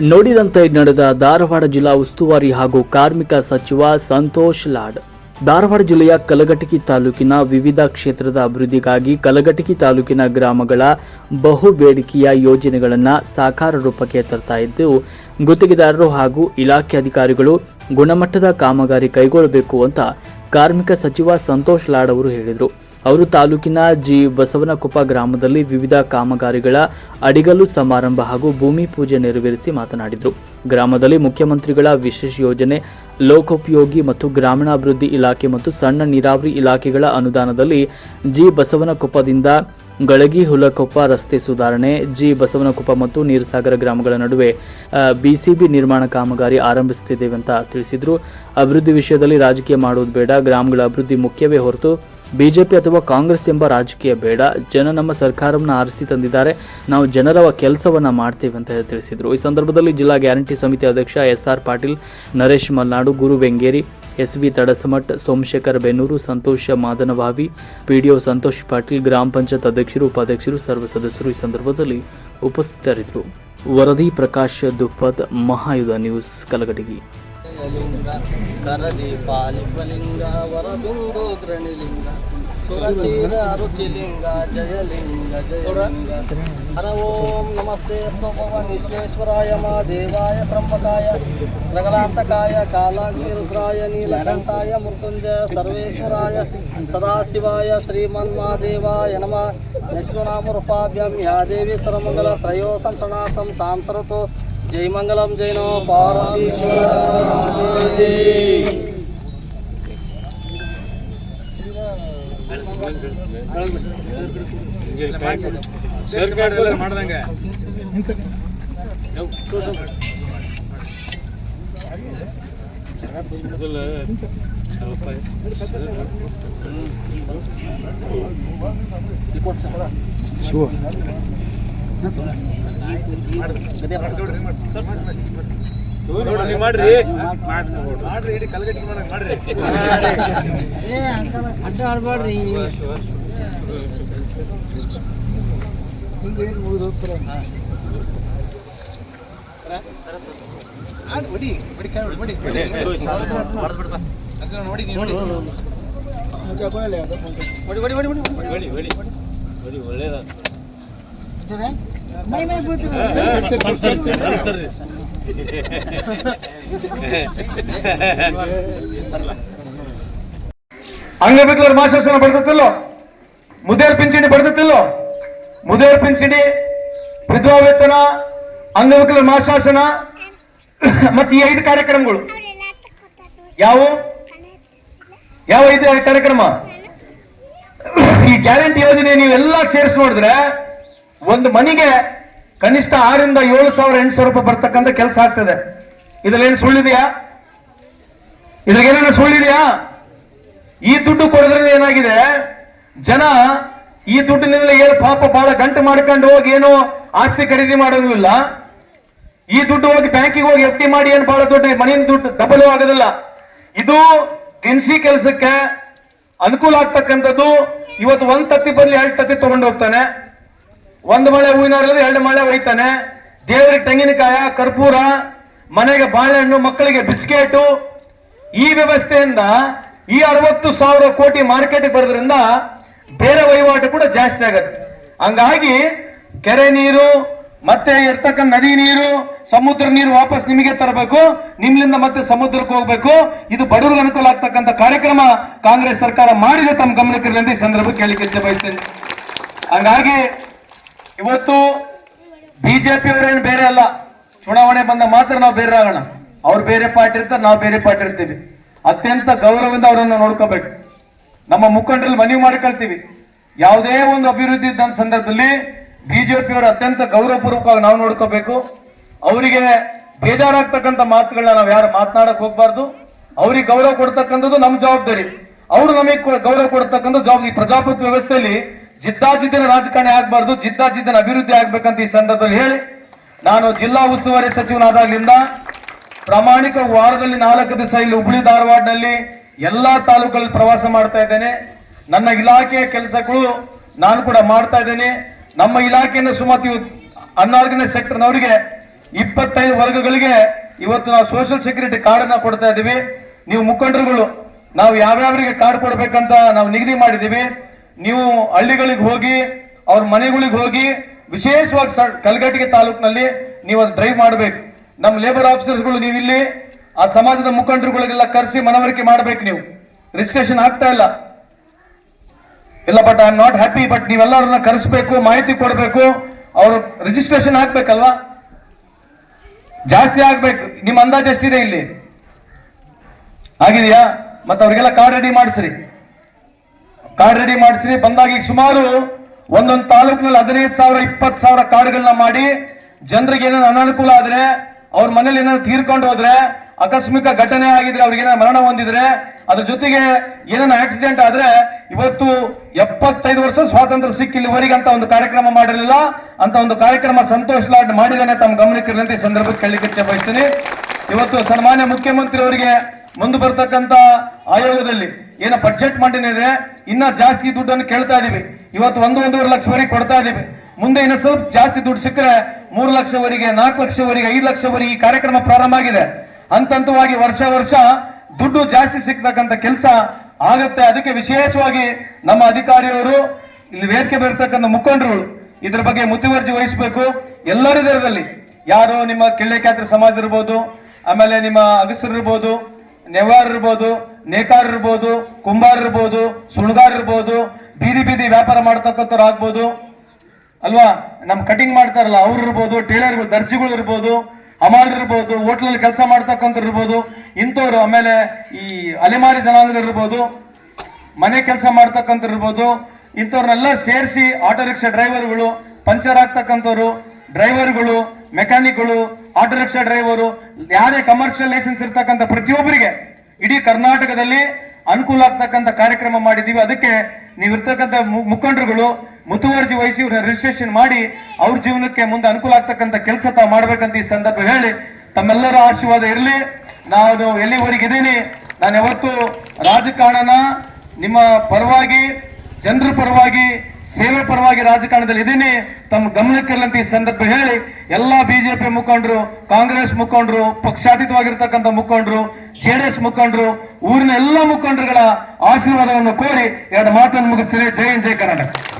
ನೋಡಿದಂತೆ ನಡೆದ ಧಾರವಾಡ ಜಿಲ್ಲಾ ಉಸ್ತುವಾರಿ ಹಾಗೂ ಕಾರ್ಮಿಕ ಸಚಿವ ಸಂತೋಷ್ ಲಾಡ್. ಧಾರವಾಡ ಜಿಲ್ಲೆಯ ಕಲಘಟಕಿ ತಾಲೂಕಿನ ವಿವಿಧ ಕ್ಷೇತ್ರದ ಅಭಿವೃದ್ಧಿಗಾಗಿ ಕಲಘಟಕಿ ತಾಲೂಕಿನ ಗ್ರಾಮಗಳ ಬಹು ಬೇಡಿಕೆಯ ಯೋಜನೆಗಳನ್ನು ಸಾಕಾರ ರೂಪಕ್ಕೆ ತರ್ತಾ ಇದ್ದು, ಗುತ್ತಿಗೆದಾರರು ಹಾಗೂ ಇಲಾಖೆ ಅಧಿಕಾರಿಗಳು ಗುಣಮಟ್ಟದ ಕಾಮಗಾರಿ ಕೈಗೊಳ್ಳಬೇಕು ಅಂತ ಕಾರ್ಮಿಕ ಸಚಿವ ಸಂತೋಷ್ ಲಾಡ್ ಅವರು ಹೇಳಿದರು. ಅವರು ತಾಲೂಕಿನ ಜಿ ಬಸವನಕೊಪ್ಪ ಗ್ರಾಮದಲ್ಲಿ ವಿವಿಧ ಕಾಮಗಾರಿಗಳ ಅಡಿಗಲ್ಲು ಸಮಾರಂಭ ಹಾಗೂ ಭೂಮಿ ಪೂಜೆ ನೆರವೇರಿಸಿ ಮಾತನಾಡಿದರು. ಗ್ರಾಮದಲ್ಲಿ ಮುಖ್ಯಮಂತ್ರಿಗಳ ವಿಶೇಷ ಯೋಜನೆ, ಲೋಕೋಪಯೋಗಿ ಮತ್ತು ಗ್ರಾಮೀಣಾಭಿವೃದ್ಧಿ ಇಲಾಖೆ ಮತ್ತು ಸಣ್ಣ ನೀರಾವರಿ ಇಲಾಖೆಗಳ ಅನುದಾನದಲ್ಲಿ ಜಿ ಬಸವನಕೊಪ್ಪದಿಂದ ಗಳಗಿ ಹುಲಕೊಪ್ಪ ರಸ್ತೆ ಸುಧಾರಣೆ, ಜಿ ಬಸವನಕೊಪ್ಪ ಮತ್ತು ನೀರಸಾಗರ ಗ್ರಾಮಗಳ ನಡುವೆ ಬಿಸಿಬಿ ನಿರ್ಮಾಣ ಕಾಮಗಾರಿ ಆರಂಭಿಸುತ್ತಿದ್ದೇವೆ ಅಂತ ತಿಳಿಸಿದರು. ಅಭಿವೃದ್ಧಿ ವಿಷಯದಲ್ಲಿ ರಾಜಕೀಯ ಮಾಡುವುದು ಬೇಡ, ಗ್ರಾಮಗಳ ಅಭಿವೃದ್ಧಿ ಮುಖ್ಯವೇ ಹೊರತು ಬಿಜೆಪಿ ಅಥವಾ ಕಾಂಗ್ರೆಸ್ ಎಂಬ ರಾಜಕೀಯ ಬೇಡ. ಜನ ನಮ್ಮ ಸರ್ಕಾರವನ್ನು ಆರಿಸಿ ತಂದಿದ್ದಾರೆ. ನಾವು ಜನರ ಕೆಲಸವನ್ನು ಮಾಡ್ತೀವಿ ಅಂತ ತಿಳಿಸಿದರು. ಈ ಸಂದರ್ಭದಲ್ಲಿ ಜಿಲ್ಲಾ ಗ್ಯಾರಂಟಿ ಸಮಿತಿ ಅಧ್ಯಕ್ಷ S R Patil, Naresh Malnadu, Guru Bengeri S V Tadasamath, Somashekhar Bennur, Santosha Madanavavi, PDO Santosh Patil, ಗ್ರಾಮ ಪಂಚಾಯತ್ ಅಧ್ಯಕ್ಷರು, ಉಪಾಧ್ಯಕ್ಷರು, ಸರ್ವ ಸದಸ್ಯರು ಈ ಸಂದರ್ಭದಲ್ಲಿ ಉಪಸ್ಥಿತರಿದ್ದರು. ವರದಿ ಪ್ರಕಾಶ್ ದುಪ್ಪದ್ ಮಹಾಯುಧ ನ್ಯೂಸ್ ಕಲಗಡಗಿ కనకలింగ కరదీపాలిపలింగ సురచీర అరుచిలింగ జయలింగ జయలింగ. హర ఓం నమస్తే స్తోభవనిశ్వేశ్వరాయ మా దేవాయ బ్రహ్మకాయ ప్రగలాంతకాయ కాలాగ్నిరుద్రాయ నీలకంఠాయ మృత్యుంజయ సర్వేశ్వరాయ సదాశివాయ శ్రీమన్మాదేవాయ నమ. నశ్వనామరూపాభ్యం యాదేవి సరమంగళ త్రయోసం సనాతం సాంసరతో ಸಾಂಸರತೋ ಜೈ ಮಂಗಲಂ ಜೈನೋ ಪಾರ್ವತೀಶ್ವರ ಮಾಡ್ದಂಗ ಮಾಡ್ರಿ ಮಾಡ್ರಿ ಇಡೀ ಕಲ್ಗಟ್ಟಿ ಮಾಡಂಗ್ ಮಾಡ್ರಿ ಅಡ್ಡ ಆಡ್ಬೇಡ್ರಿ ಆಡ್ ಹೊಡಿ ಹೊಡಿ ಕೈ ಹೊಡಿ ಹೊಡಿ ಅದನ್ನ ನೋಡಿ ನೀವು ನೋಡಿ ಹೊಡಿ ಹೊಡಿ ಹೊಡಿ ಹೊಡಿ ಹೊಡಿ ಹೊಡಿ ಅಂಗವಿಕಲರ ಮಾಶಾಸನ ಬರ್ತತಿಲ್ಲೋ ಮುದೇರ್ ಪಿಂಚಣಿ ಬರ್ತತಿಲ್ಲೋ ಮುದೇರ್ ಪಿಂಚಣಿ, ವಿಧವಾ ವೇತನ ಅಂಗವಿಕಲರ ಮಾಶಾಸನ, ಮತ್ತೆ ಈ ಐದು ಕಾರ್ಯಕ್ರಮಗಳು. ಯಾವ? ಯಾವ ಐದು ಕಾರ್ಯಕ್ರಮ? ಈ ಗ್ಯಾರಂಟಿ ಯೋಜನೆ ನೀವೆಲ್ಲ ಸೇರಿಸಿ ನೋಡಿದ್ರೆ ಒಂದು ಮನೆಗೆ ಕನಿಷ್ಠ ಆರಿಂದ ಏಳು ಸಾವಿರ ಎಂಟು ಸಾವಿರ ರೂಪಾಯಿ ಬರ್ತಕ್ಕಂಥ ಕೆಲಸ ಆಗ್ತದೆ. ಇದ್ರಲ್ಲಿ ಸುಳ್ಳಿದೆಯಾ? ಇದ್ರಾಗ ಏನಾರ ಸುಳ್ಳಿದೆಯಾ? ಈ ದುಡ್ಡು ಕೊಡೋದ್ರಿಂದ ಏನಾಗಿದೆ? ಜನ ಈ ದುಡ್ಡಿನಿಂದ ಏನು ಪಾಪ ಬಹಳ ಗಂಟು ಮಾಡ್ಕೊಂಡು ಹೋಗಿ ಏನೋ ಆಸ್ತಿ ಖರೀದಿ ಮಾಡೋದು ಇಲ್ಲ. ಈ ದುಡ್ಡು ಹೋಗಿ ಬ್ಯಾಂಕಿಗೆ ಹೋಗಿ ಎಫ್ ಡಿ ಮಾಡಿ ಏನು ಬಹಳ ದೊಡ್ಡ ಮನೆಯ ದುಡ್ಡು ಡಬಲ್ ಆಗೋದಿಲ್ಲ. ಇದು ದಿನಸಿ ಕೆಲಸಕ್ಕೆ ಅನುಕೂಲ ಆಗ್ತಕ್ಕಂಥದ್ದು. ಇವತ್ತು ಒಂದ್ ತತ್ತಿ ಬದಲು ಎರಡು ತತ್ತಿ ತಗೊಂಡು ಹೋಗ್ತಾನೆ. ಒಂದು ಮಳೆ ಹೂವಿನ ಹಾರ ಎರಡು ಮಳೆ ಒಯ್ತಾನೆ. ದೇವರಿಗೆ ತೆಂಗಿನಕಾಯ, ಕರ್ಪೂರ, ಮನೆಗೆ ಬಾಳೆಹಣ್ಣು, ಮಕ್ಕಳಿಗೆ ಬಿಸ್ಕೆಟು. ಈ ವ್ಯವಸ್ಥೆಯಿಂದ ಈ ಅರವತ್ತು ಸಾವಿರ ಕೋಟಿ ಮಾರ್ಕೆಟ್ ಬರೋದ್ರಿಂದ ಬೇರೆ ವಹಿವಾಟು ಕೂಡ ಜಾಸ್ತಿ ಆಗುತ್ತೆ. ಹಂಗಾಗಿ ಕೆರೆ ನೀರು, ಮತ್ತೆ ಇರ್ತಕ್ಕಂಥ ನದಿ ನೀರು, ಸಮುದ್ರ ನೀರು ವಾಪಸ್ ನಿಮಗೆ ತರಬೇಕು. ನಿಮ್ಮಿಂದ ಮತ್ತೆ ಸಮುದ್ರಕ್ಕೆ ಹೋಗ್ಬೇಕು. ಇದು ಬಡವರಿಗೆ ಅನುಕೂಲ ಆಗ್ತಕ್ಕಂಥ ಕಾರ್ಯಕ್ರಮ ಕಾಂಗ್ರೆಸ್ ಸರ್ಕಾರ ಮಾಡಿದೆ. ತಮ್ಮ ಗಮನಕ್ಕೆ ಈ ಸಂದರ್ಭ ಕೇಳಿಕೆ ಬಯಸ್ತೇನೆ. ಹಂಗಾಗಿ ಇವತ್ತು ಬಿಜೆಪಿ ಅವರೇನು ಬೇರೆ ಅಲ್ಲ. ಚುನಾವಣೆ ಬಂದ ಮಾತ್ರ ನಾವು ಬೇರೆ ಆಗೋಣ. ಅವ್ರು ಬೇರೆ ಪಾರ್ಟಿ ಇರ್ತಾರೆ, ನಾವು ಬೇರೆ ಪಾರ್ಟಿ ಇರ್ತೀವಿ. ಅತ್ಯಂತ ಗೌರವದಿಂದ ಅವರನ್ನು ನೋಡ್ಕೋಬೇಕು. ನಮ್ಮ ಮುಖಂಡರಲ್ಲಿ ಮನವಿ ಮಾಡ್ಕೊಳ್ತೀವಿ ಯಾವುದೇ ಒಂದು ಅಭಿವೃದ್ಧಿ ಇದ್ದ ಸಂದರ್ಭದಲ್ಲಿ ಬಿಜೆಪಿ ಅವರು ಅತ್ಯಂತ ಗೌರವಪೂರ್ವಕವಾಗಿ ನಾವು ನೋಡ್ಕೋಬೇಕು. ಅವರಿಗೆ ಬೇಜಾರಾಗ್ತಕ್ಕಂಥ ಮಾತುಗಳನ್ನ ನಾವು ಯಾರು ಮಾತನಾಡಕ್ಕೆ ಹೋಗ್ಬಾರ್ದು. ಅವ್ರಿಗೆ ಗೌರವ ಕೊಡ್ತಕ್ಕಂಥದ್ದು ನಮ್ಮ ಜವಾಬ್ದಾರಿ. ಅವರು ನಮಗೆ ಗೌರವ ಕೊಡ್ತಕ್ಕಂಥ ಜವಾಬ್ದಾರಿ. ಪ್ರಜಾಪ್ರಭುತ್ವ ವ್ಯವಸ್ಥೆಯಲ್ಲಿ ಜಿದ್ದಾಜಿದ್ದಿನ ರಾಜಕಾರಣಿ ಆಗಬಾರ್ದು, ಜಿದ್ದಾಜಿದ್ದಿನ ಅಭಿವೃದ್ಧಿ ಆಗ್ಬೇಕಂತ ಈ ಸಂದರ್ಭದಲ್ಲಿ ಹೇಳಿ, ನಾನು ಜಿಲ್ಲಾ ಉಸ್ತುವಾರಿ ಸಚಿವನಾದಾಗಲಿಂದ ಪ್ರಾಮಾಣಿಕ ವಾರದಲ್ಲಿ ನಾಲ್ಕು ದಿವಸ ಇಲ್ಲಿ ಹುಬ್ಳಿ ಧಾರವಾಡನಲ್ಲಿ ಎಲ್ಲಾ ತಾಲೂಕಲ್ಲಿ ಪ್ರವಾಸ ಮಾಡ್ತಾ ಇದ್ದೇನೆ. ನನ್ನ ಇಲಾಖೆಯ ಕೆಲಸಗಳು ನಾನು ಕೂಡ ಮಾಡ್ತಾ ಇದ್ದೇನೆ. ನಮ್ಮ ಇಲಾಖೆಯನ್ನು ಸುಮತಿ ಅನ್ಆರ್ಗನೈಸ್ ಸೆಕ್ಟರ್ನವರಿಗೆ ಇಪ್ಪತ್ತೈದು ವರ್ಗಗಳಿಗೆ ಇವತ್ತು ನಾವು ಸೋಷಿಯಲ್ ಸೆಕ್ಯೂರಿಟಿ ಕಾರ್ಡ್ ಅನ್ನ ಕೊಡ್ತಾ ಇದ್ದೀವಿ. ನೀವು ಮುಖಂಡರುಗಳು, ನಾವು ಯಾವ್ಯಾವರಿಗೆ ಕಾರ್ಡ್ ಕೊಡ್ಬೇಕಂತ ನಾವು ನಿಗದಿ ಮಾಡಿದೀವಿ ನೀವು ಹಳ್ಳಿಗಳಿಗೆ ಹೋಗಿ, ಅವ್ರ ಮನೆಗಳಿಗೆ ಹೋಗಿ, ವಿಶೇಷವಾಗಿ ಕಲಘಟಗಿ ತಾಲೂಕಿನಲ್ಲಿ ನೀವು ಅದು ಡ್ರೈವ್ ಮಾಡಬೇಕು. ನಮ್ಮ ಲೇಬರ್ ಆಫೀಸರ್ಗಳು ನೀವು ಇಲ್ಲಿ ಆ ಸಮಾಜದ ಮುಖಂಡರುಗಳಿಗೆಲ್ಲ ಕರೆಸಿ ಮನವರಿಕೆ ಮಾಡ್ಬೇಕು ನೀವು. ರಿಜಿಸ್ಟ್ರೇಷನ್ ಆಗ್ತಾ ಇಲ್ಲ. ಇಲ್ಲ but I am not happy but ನೀವೆಲ್ಲರನ್ನ ಕರೆಸ್ಬೇಕು, ಮಾಹಿತಿ ಕೊಡಬೇಕು. ಅವರು ರಿಜಿಸ್ಟ್ರೇಷನ್ ಹಾಕ್ಬೇಕಲ್ವಾ ಜಾಸ್ತಿ ಆಗ್ಬೇಕು. ನಿಮ್ಮ ಅಂದಾಜು ಎಷ್ಟಿದೆ ಇಲ್ಲಿ? ಆಗಿದೆಯಾ? ಮತ್ತೆ ಅವರಿಗೆಲ್ಲ ಕಾರ್ಡ್ ರೆಡಿ ಮಾಡಿಸ್ರಿ. ಕಾರ್ಡ್ ರೆಡಿ ಮಾಡಿಸಿ ಬಂದಾಗ ಈಗ ಸುಮಾರು ಒಂದೊಂದು ತಾಲೂಕಿನಲ್ಲಿ ಹದಿನೈದು ಸಾವಿರ, ಇಪ್ಪತ್ತು ಸಾವಿರ ಕಾರ್ಡ್ಗಳನ್ನ ಮಾಡಿ ಜನರಿಗೆ ಏನಾದ್ರು ಅನಾನುಕೂಲ ಆದ್ರೆ ಅವ್ರ ಮನೇಲಿ ಏನಾದ್ರು ತೀರ್ಕೊಂಡು ಹೋದ್ರೆ ಆಕಸ್ಮಿಕ ಘಟನೆ ಆಗಿದ್ರೆ ಅವ್ರಿಗೆ ಏನಾದ್ರು ಮರಣ ಹೊಂದಿದ್ರೆ ಅದ್ರ ಜೊತೆಗೆ ಏನಾದ್ರು ಆಕ್ಸಿಡೆಂಟ್ ಆದ್ರೆ ಇವತ್ತು ಎಪ್ಪತ್ತೈದು ವರ್ಷ ಸ್ವಾತಂತ್ರ್ಯ ಸಿಕ್ಕಿಲ್ಲಿವರೆಗೆ ಅಂತ ಒಂದು ಕಾರ್ಯಕ್ರಮ ಮಾಡಿರಲಿಲ್ಲ. ಅಂತ ಒಂದು ಕಾರ್ಯಕ್ರಮ ಸಂತೋಷ್ ಲಾಡ್ ಮಾಡಿದಾನೆ ತಮ್ಮ ಗಮನಕ್ಕೆ ಇರಲಿ ಈ ಸಂದರ್ಭಕ್ಕೆ ಕೇಳಲಿಕ್ಕೆ ಬಯಸ್ತೀನಿ. ಇವತ್ತು ಸನ್ಮಾನ್ಯ ಮುಖ್ಯಮಂತ್ರಿ ಅವರಿಗೆ ಮುಂದೆ ಬರ್ತಕ್ಕಂತ ಆಯೋಗದಲ್ಲಿ ಏನ ಬಜೆಟ್ ಮಾಡಿದ್ರೆ ಇನ್ನ ಜಾಸ್ತಿ ದುಡ್ಡನ್ನು ಕೇಳ್ತಾ ಇದೀವಿ. ಇವತ್ತು ಒಂದು, ಒಂದೂವರೆ ಲಕ್ಷವರೆಗೆ ಕೊಡ್ತಾ ಇದೀವಿ. ಮುಂದೆ ಇನ್ನ ಸ್ವಲ್ಪ ಜಾಸ್ತಿ ದುಡ್ಡು ಸಿಕ್ಕರೆ ಮೂರು ಲಕ್ಷವರೆಗೆ, ನಾಲ್ಕು ಲಕ್ಷವರೆಗೆ, ಐದು ಲಕ್ಷವರೆಗೆ ಈ ಕಾರ್ಯಕ್ರಮ ಪ್ರಾರಂಭ ಆಗಿದೆ. ಅಂತಂತವಾಗಿ ವರ್ಷ ವರ್ಷ ದುಡ್ಡು ಜಾಸ್ತಿ ಸಿಗ್ತಕ್ಕಂಥ ಕೆಲಸ ಆಗುತ್ತೆ. ಅದಕ್ಕೆ ವಿಶೇಷವಾಗಿ ನಮ್ಮ ಅಧಿಕಾರಿಯವರು, ಇಲ್ಲಿ ವೇದಿಕೆ ಬರ್ತಕ್ಕಂಥ ಮುಖಂಡರು, ಇದ್ರ ಬಗ್ಗೆ ಮುತುವರ್ಜಿ ವಹಿಸಬೇಕು. ಎಲ್ಲರ ದರದಲ್ಲಿ ಯಾರು ನಿಮ್ಮ ಕಿಳ್ಳೆಕ್ಯಾತ್ರ ಸಮಾಜ ಇರ್ಬೋದು, ಆಮೇಲೆ ನಿಮ್ಮ ಅಗಸರು ಇರ್ಬೋದು ನೆವಾರ್ ಇರ್ಬೋದು ನೇಕಾರ ಇರ್ಬೋದು ಕುಂಬಾರ್ ಇರ್ಬೋದು ಸುಳ್ಗಾರ್ ಇರ್ಬೋದು ಬೀದಿ ಬೀದಿ ವ್ಯಾಪಾರ ಮಾಡ್ತಕ್ಕಂಥವ್ರು ಆಗ್ಬೋದು ಅಲ್ವಾ? ನಮ್ ಕಟಿಂಗ್ ಮಾಡ್ತಾರಲ್ಲ ಅವ್ರು ಇರ್ಬೋದು ಟೇಲರ್ ದರ್ಜಿಗಳು ಇರ್ಬೋದು ಅಮಾಲ್ ಇರ್ಬೋದು ಹೋಟ್ಲಲ್ಲಿ ಕೆಲಸ ಮಾಡ್ತಕ್ಕಂಥವ್ರು ಇರ್ಬೋದು ಇಂಥವ್ರು ಆಮೇಲೆ ಈ ಅಲೆಮಾರಿ ಜನಾಂಗ ಇರ್ಬೋದು ಮನೆ ಕೆಲಸ ಮಾಡ್ತಕ್ಕಂಥ ಇರ್ಬೋದು ಇಂಥವ್ರನ್ನೆಲ್ಲ ಸೇರಿಸಿ ಆಟೋ ರಿಕ್ಷಾ ಡ್ರೈವರ್ಗಳು, ಪಂಚರ್ ಆಗ್ತಕ್ಕಂಥವ್ರು ಡ್ರೈವರ್ಗಳು, ಮೆಕ್ಯಾನಿಕ್ಗಳು, ಆಟೋ ರಿಕ್ಷಾ ಡ್ರೈವರು, ಯಾರೇ ಕಮರ್ಷಿಯಲ್ ಲೈಸೆನ್ಸ್ ಇರ್ತಕ್ಕಂಥ ಪ್ರತಿಯೊಬ್ಬರಿಗೆ ಇಡೀ ಕರ್ನಾಟಕದಲ್ಲಿ ಅನುಕೂಲ ಆಗ್ತಕ್ಕಂಥ ಕಾರ್ಯಕ್ರಮ ಮಾಡಿದ್ದೀವಿ. ಅದಕ್ಕೆ ನೀವಿರ್ತಕ್ಕಂಥ ಮುಖಂಡರುಗಳು ಮುತುವರ್ಜಿ ವಹಿಸಿ ಇವ್ರನ್ನ ರಿಜಿಸ್ಟ್ರೇಷನ್ ಮಾಡಿ ಅವ್ರ ಜೀವನಕ್ಕೆ ಮುಂದೆ ಅನುಕೂಲ ಆಗ್ತಕ್ಕಂಥ ಕೆಲಸ ತಾವು ಮಾಡ್ಬೇಕಂತ ಈ ಸಂದರ್ಭ ಹೇಳಿ, ತಮ್ಮೆಲ್ಲರ ಆಶೀರ್ವಾದ ಇರಲಿ. ನಾನು ಎಲ್ಲಿವರೆಗೆ ಇದ್ದೀನಿ? ನಾನು ಯಾವತ್ತು ರಾಜಕಾರಣನ ನಿಮ್ಮ ಪರವಾಗಿ, ಜನರ ಪರವಾಗಿ ಸೇವೆ ಪರವಾಗಿ ರಾಜಕಾರಣದಲ್ಲಿ ಇದ್ದೀನಿ. ತಮ್ಮ ಗಮನಕ್ಕಿರಲಂತ ಈ ಸಂದರ್ಭ ಹೇಳಿ. ಎಲ್ಲಾ ಬಿಜೆಪಿ ಮುಖಂಡರು, ಕಾಂಗ್ರೆಸ್ ಮುಖಂಡರು, ಪಕ್ಷಾತೀತವಾಗಿರ್ತಕ್ಕಂಥ ಮುಖಂಡರು ಜೆಡಿಎಸ್ ಮುಖಂಡರು, ಊರಿನ ಎಲ್ಲ ಮುಖಂಡರುಗಳ ಆಶೀರ್ವಾದವನ್ನು ಕೋರಿ ಎರಡು ಮಾತನ್ನು ಮುಗಿಸ್ತೀನಿ. ಜೈ ಹಿಂದ್, ಜೈ ಕರ್ನಾಟಕ.